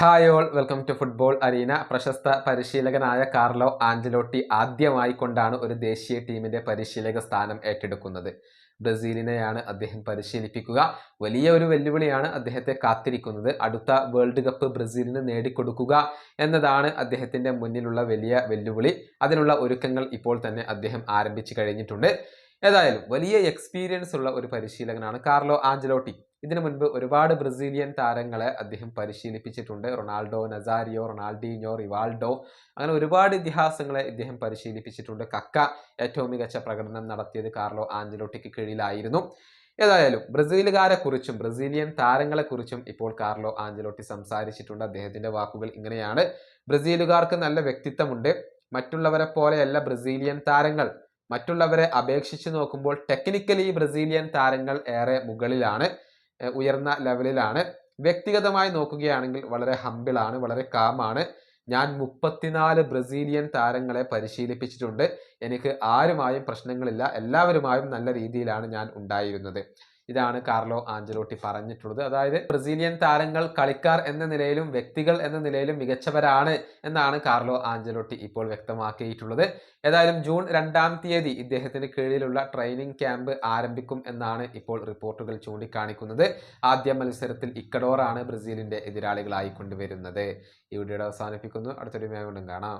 Hi all welcome to football arena പ്രശസ്ത പരിശീലകനായ Carlo Ancelotti ആദ്യമായി കൊണ്ടാണ് ഒരു ദേശീയ ടീമിന്റെ പരിശീലക സ്ഥാനം ഏറ്റെടുക്കുന്നത്. ബ്രസീലിനെയാണ് അദ്ദേഹം പരിശീലിപ്പിക്കുക. വലിയ ഒരു വെല്ലുവിളിയാണ് അദ്ദേഹത്തെ കാത്തിരിക്കുന്നത്. അടുത്ത വേൾഡ് കപ്പ് ബ്രസീലിന് നേടിക്കൊടുക്കുക എന്നതാണ് അദ്ദേഹത്തിന്റെ മുന്നിലുള്ള വലിയ വെല്ലുവിളി. അതിനുള്ള ഒരുക്കങ്ങൾ ഇപ്പോൾ തന്നെ അദ്ദേഹം ആരംഭിച്ചു കഴിഞ്ഞിട്ടുണ്ട്. ഏതായാലും വലിയ എക്സ്പീരിയൻസ് ഉള്ള ഒരു പരിശീലകനാണ് കാർലോ ആഞ്ചലോട്ടി. ഇതിനു മുൻപ് ഒരുപാട് ബ്രസീലിയൻ താരങ്ങളെ അദ്ദേഹം പരിശീലിപ്പിച്ചിട്ടുണ്ട്. Ronaldo Nazario Ronaldinho Rivaldo. അങ്ങനെ ഒരുപാട് ഇതിഹാസങ്ങളെ ഇദ്ദേഹം പരിശീലിപ്പിച്ചിട്ടുണ്ട്. കക്ക ഏറ്റവും മികച്ച പ്രകടനം നടത്തിയത് കാർലോ ആഞ്ചലോട്ടിക്ക് കീഴിലായിരുന്നു. ഏതായാലും ബ്രസീലുകാരെ കുറിച്ചും ബ്രസീലിയൻ താരങ്ങളെക്കുറിച്ചും ഇപ്പോൾ കാർലോ ആഞ്ചലോട്ടി സംസാരിച്ചിട്ടുണ്ട്. അദ്ദേഹത്തിന്റെ വാക്കുകൾ ഇങ്ങനെയാണ്. ബ്രസീലുകാർക്ക് നല്ല വ്യക്തിത്വമുണ്ട്. മറ്റുള്ളവരെ പോലെയല്ല ബ്രസീലിയൻ താരങ്ങൾ. മറ്റുള്ളവരെ അപേക്ഷിച്ച് നോക്കുമ്പോൾ ടെക്നിക്കലി ബ്രസീലിയൻ താരങ്ങൾ ഏറെ മുകളിലാണ്. ഉയർന്ന ലെവലിലാണ്. വ്യക്തിഗതമായി നോക്കുകയാണെങ്കിൽ വളരെ ഹമ്പിളാണ് വളരെ കാമാണ് ഞാൻ മുപ്പത്തിനാല് ബ്രസീലിയൻ താരങ്ങളെ പരിശീലിപ്പിച്ചിട്ടുണ്ട്. എനിക്ക് ആരുമായും പ്രശ്നങ്ങളില്ല. എല്ലാവരുമായും നല്ല രീതിയിലാണ് ഞാൻ ഉണ്ടായിരുന്നത്. ഇതാണ് കാർലോ ആഞ്ചലോട്ടി പറഞ്ഞിട്ടുള്ളത്. അതായത് ബ്രസീലിയൻ താരങ്ങൾ കളിക്കാർ എന്ന നിലയിലും വ്യക്തികൾ എന്ന നിലയിലും മികച്ചവരാണ് എന്നാണ് കാർലോ ആഞ്ചലോട്ടി ഇപ്പോൾ വ്യക്തമാക്കിയിട്ടുള്ളത്. ഏതായാലും ജൂൺ രണ്ടാം തീയതി ഇദ്ദേഹത്തിന് കീഴിലുള്ള ട്രെയിനിങ് ക്യാമ്പ് ആരംഭിക്കും എന്നാണ് ഇപ്പോൾ റിപ്പോർട്ടുകൾ ചൂണ്ടിക്കാണിക്കുന്നത്. ആദ്യ മത്സരത്തിൽ ഇക്കഡോറാണ് ബ്രസീലിന്റെ എതിരാളികളായി കൊണ്ടുവരുന്നത്. ഈ വീഡിയോയുടെ അവസാനിപ്പിക്കുന്നു. അടുത്തൊരു മേഖലും കാണാം.